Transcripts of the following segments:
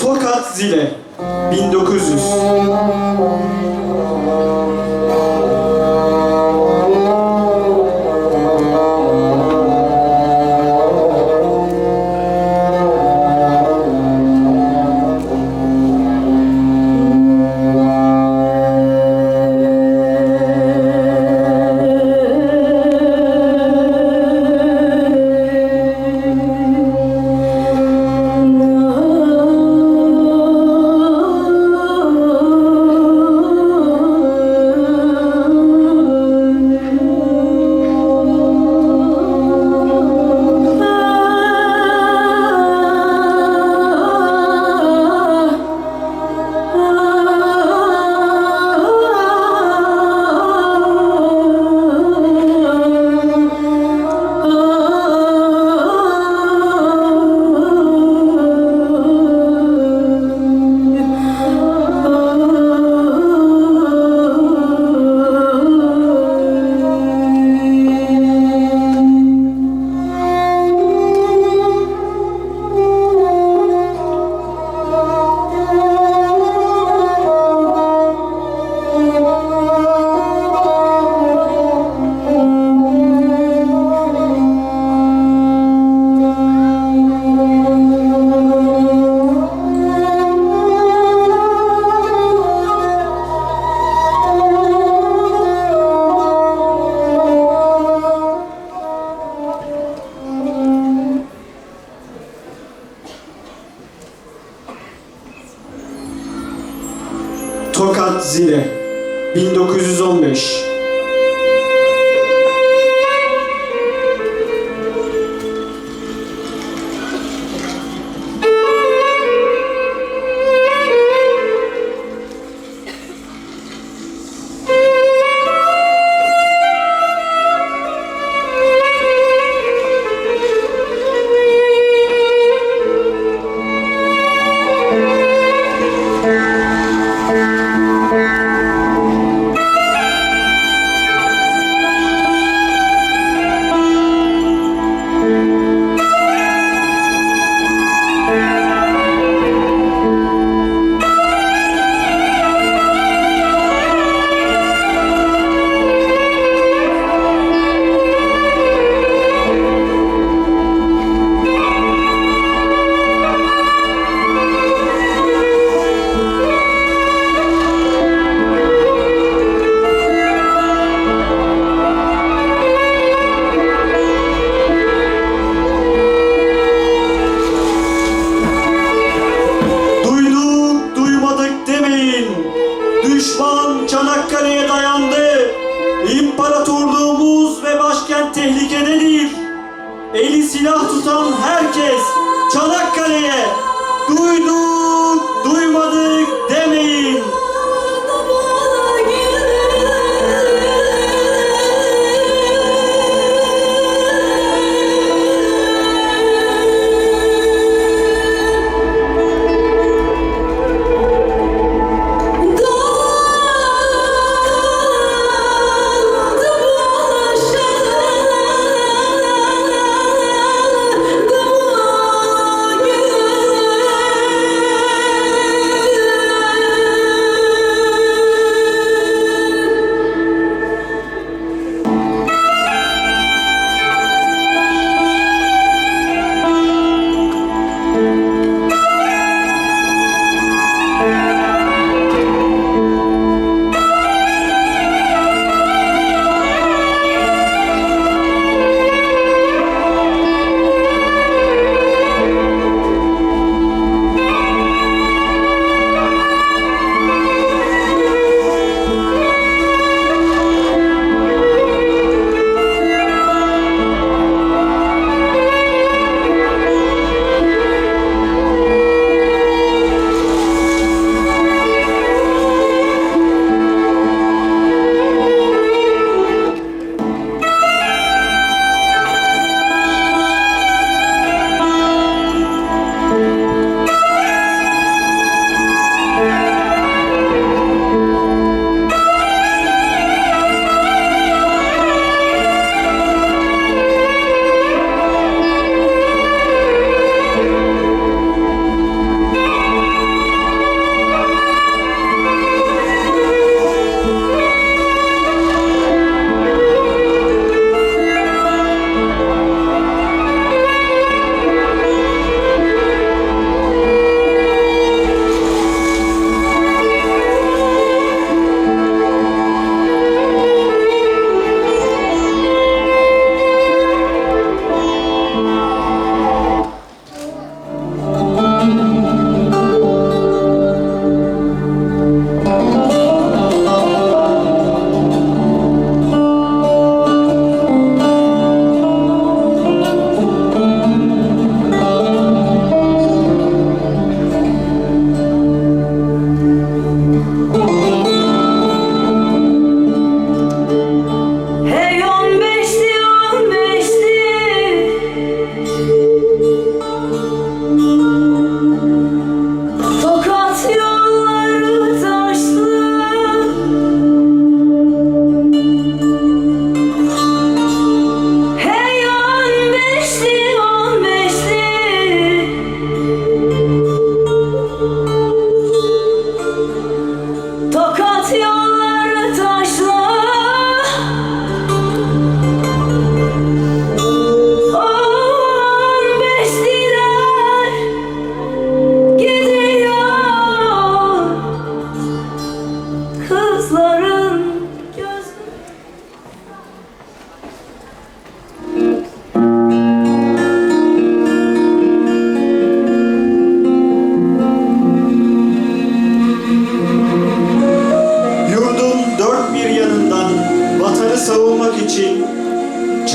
Tokat Zile 1900 Çanakkale'ye dayandı. İmparatorluğumuz ve başkent tehlikededir. Eli silah tutan herkes Çanakkale'ye duyduk, duymadık demeyin.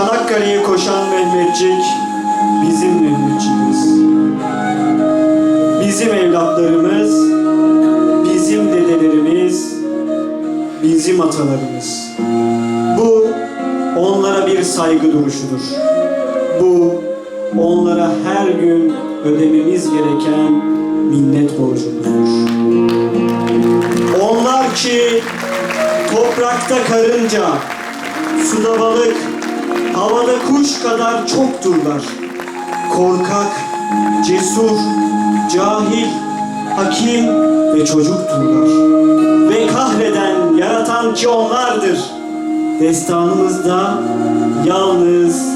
Çanakkale'ye koşan Mehmetçik bizim Mehmetçik'imiz. Bizim evlatlarımız, bizim dedelerimiz, bizim atalarımız. Bu onlara bir saygı duruşudur. Bu onlara her gün ödememiz gereken minnet borcumuzdur. Onlar ki toprakta karınca, suda balık, havada kuş kadar çokturlar. Korkak, cesur, cahil, hakim ve çocukturlar. Ve kahreden, yaratan ki onlardır. Destanımızda yalnız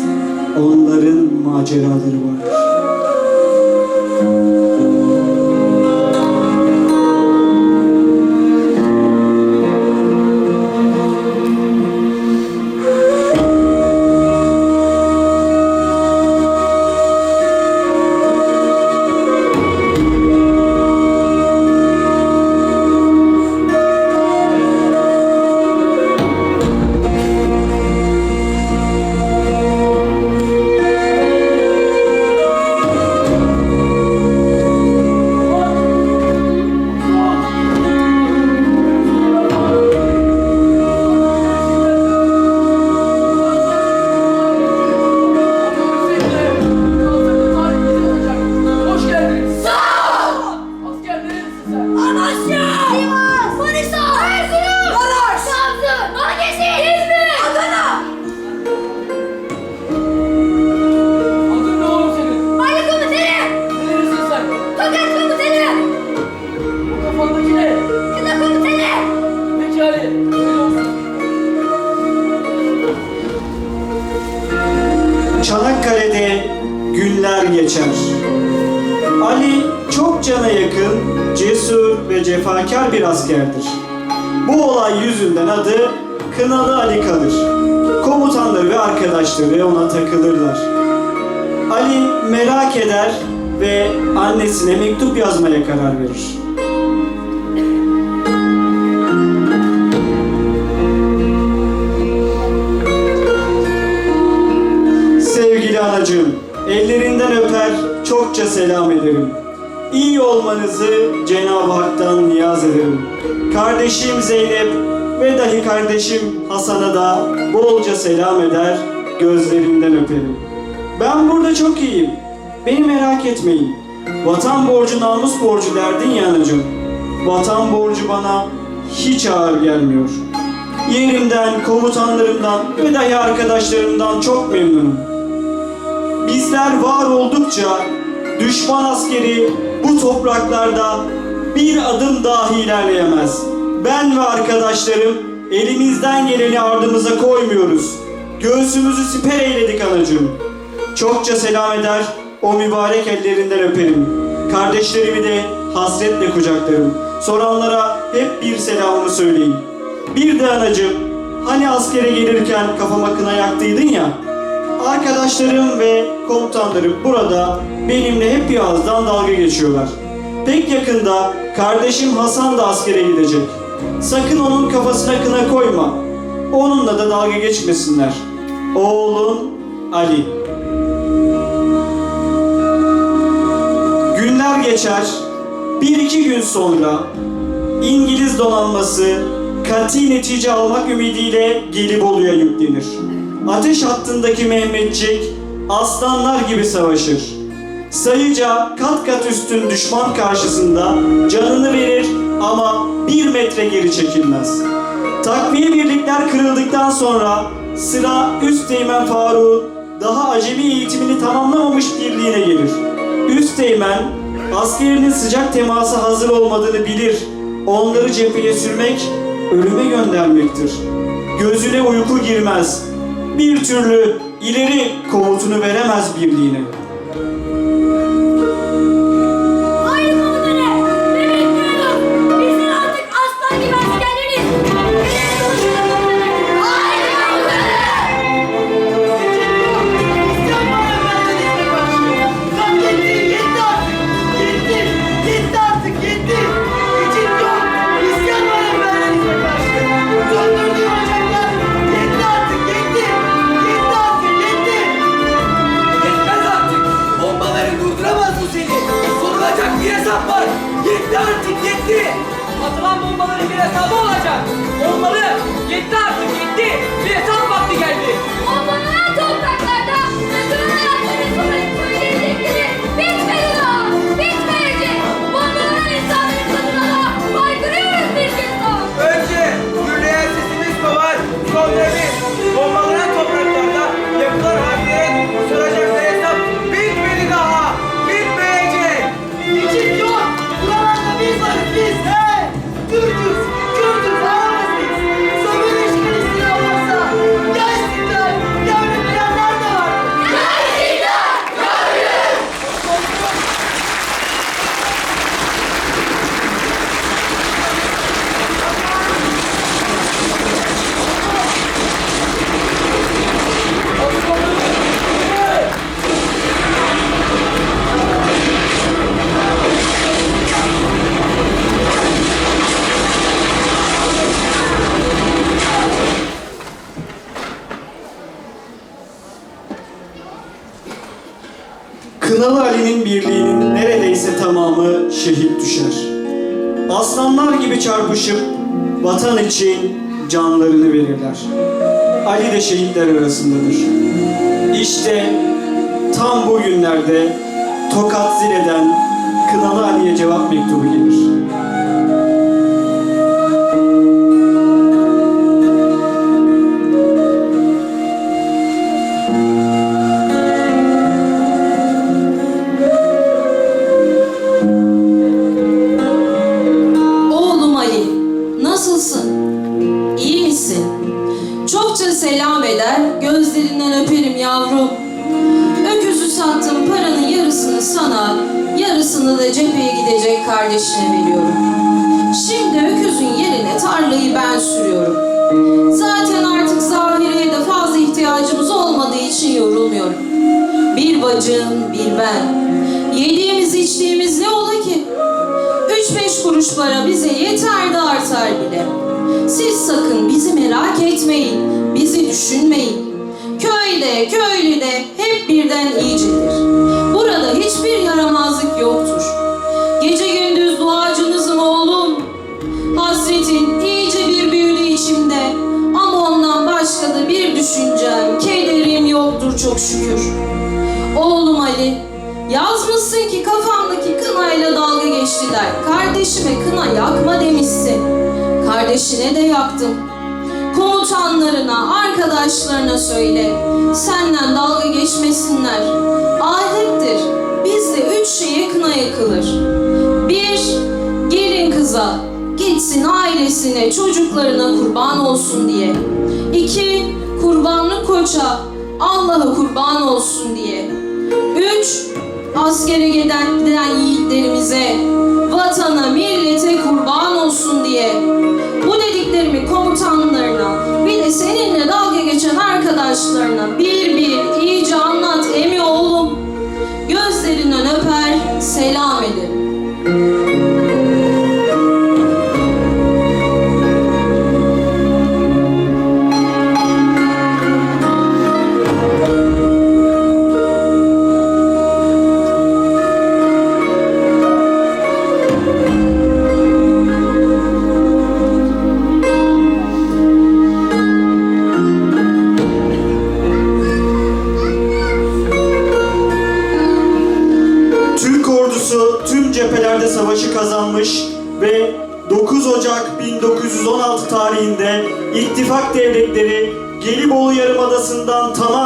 onların maceraları var. Ve annesine mektup yazmaya karar verir. Sevgili anacığım, ellerinden öper, çokça selam ederim. İyi olmanızı Cenab-ı Hak'tan niyaz ederim. Kardeşim Zeynep ve dahi kardeşim Hasan'a da bolca selam eder, gözlerinden öperim. Ben burada çok iyiyim. Beni merak etmeyin. Vatan borcu namus borcu derdin ya anacığım. Vatan borcu bana hiç ağır gelmiyor. Yerimden, komutanlarımdan ve dahi arkadaşlarımdan çok memnunum. Bizler var oldukça düşman askeri bu topraklarda bir adım dahi ilerleyemez. Ben ve arkadaşlarım elimizden geleni ardımıza koymuyoruz. Göğsümüzü siper eyledik anacığım. Çokça selam eder, o mübarek ellerinden öperim. Kardeşlerimi de hasretle kucaklarım. Soranlara hep bir selamımı söyleyin. Bir de anacığım, hani askere gelirken kafama kına yaktıydın ya, Arkadaşlarım ve komutanlarım burada benimle hep bir ağızdan dalga geçiyorlar. Pek yakında kardeşim Hasan da askere gidecek. Sakın onun kafasına kına koyma. Onunla da dalga geçmesinler. Oğlun Ali. Günler geçer. Bir iki gün sonra İngiliz donanması kati netice almak ümidiyle Gelibolu'ya yüklenir. Ateş hattındaki Mehmetçik aslanlar gibi savaşır. Sayıca kat kat üstün düşman karşısında canını verir ama bir metre geri çekilmez. Takviye birlikler kırıldıktan sonra sıra Üsteğmen Faruk'un daha acemi eğitimini tamamlamamış birliğine gelir. Üsteğmen askerinin sıcak temasa hazır olmadığını bilir. Onları cepheye sürmek ölüme göndermektir. Gözüne uyku girmez. Bir türlü ileri komutunu veremez birliğine. Kınalı Ali'nin birliğinin neredeyse tamamı şehit düşer. Aslanlar gibi çarpışıp vatan için canlarını verirler. Ali de şehitler arasındadır. İşte tam bu günlerde Tokat Zile'den Kınalı Ali'ye cevap mektubu gelir. Selam eder, gözlerinden öperim yavrum. Öküzü sattım, paranın yarısını sana, yarısını da cepheye gidecek kardeşine veriyorum. Şimdi öküzün yerine tarlayı ben sürüyorum. Zaten artık zahiriye de fazla ihtiyacımız olmadığı için yorulmuyorum. Bir bacın, bir ben. Yediğimiz içtiğimiz ne ola ki? Üç beş kuruş para bize yeter de artar bile. Siz sakın bizi merak etmeyin, bizi düşünmeyin. Köyde, köylü de hep birden iyicedir. Burada hiçbir yaramazlık yoktur. Gece gündüz duacınızım oğlum. Hasretin iyice bir büyülü içimde. Ama ondan başka da bir düşüncem, kederim yoktur çok şükür. Oğlum Ali, yazmışsın ki kafamdaki kınayla dalga geçtiler. Kardeşime kına yakma demişsin. Kardeşine de yaktım. Komutanlarına, arkadaşlarına söyle. Senden dalga geçmesinler. Adettir. Bizde üç şeye kına yakılır. Bir, gelin kıza. Gitsin ailesine, çocuklarına kurban olsun diye. İki, kurbanlık koça. Allah'a kurban olsun diye. Üç, askere giden, giden yiğitlerimize, vatana, millete kurban olsun diye. Komutanlarına, de seninle dalga geçen arkadaşlarına bir bir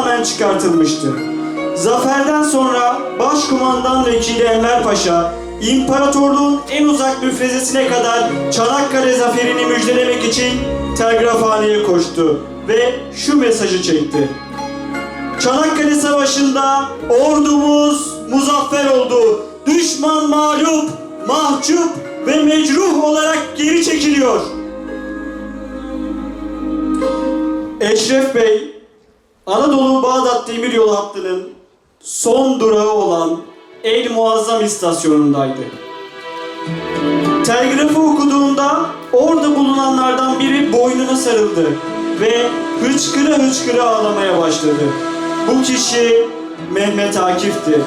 tamamen çıkartılmıştı. Zaferden sonra Başkumandan Vekili Enver Paşa, İmparatorluğun en uzak müfrezesine kadar Çanakkale zaferini müjdelemek için telgrafhaneye koştu ve şu mesajı çekti. Çanakkale Savaşı'nda ordumuz muzaffer oldu. Düşman mağlup, mahcup ve mecruh olarak geri çekiliyor. Eşref Bey, Anadolu Bağdat Demir demiryolu hattının son durağı olan El Muazzam istasyonundaydı. Telgrafı okuduğumda orada bulunanlardan biri boynuna sarıldı ve hıçkıra hıçkıra ağlamaya başladı. Bu kişi Mehmet Akif'ti.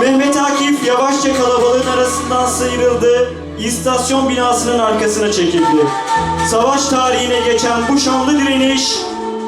Mehmet Akif yavaşça kalabalığın arasından sıyrıldı, istasyon binasının arkasına çekildi. Savaş tarihine geçen bu şanlı direniş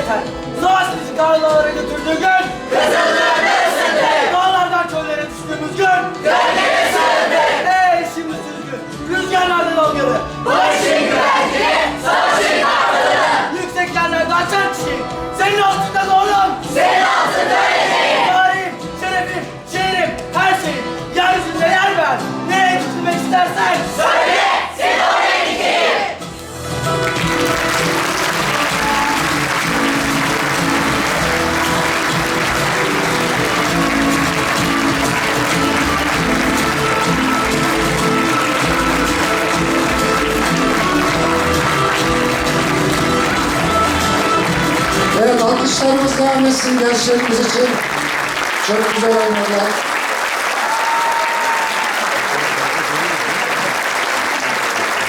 yeter. Savaş bizi Karlılara götürdüğü gün kazanır. Bizim gençlerimiz için çok güzel oynadılar.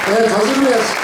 Evet hazır mıyız?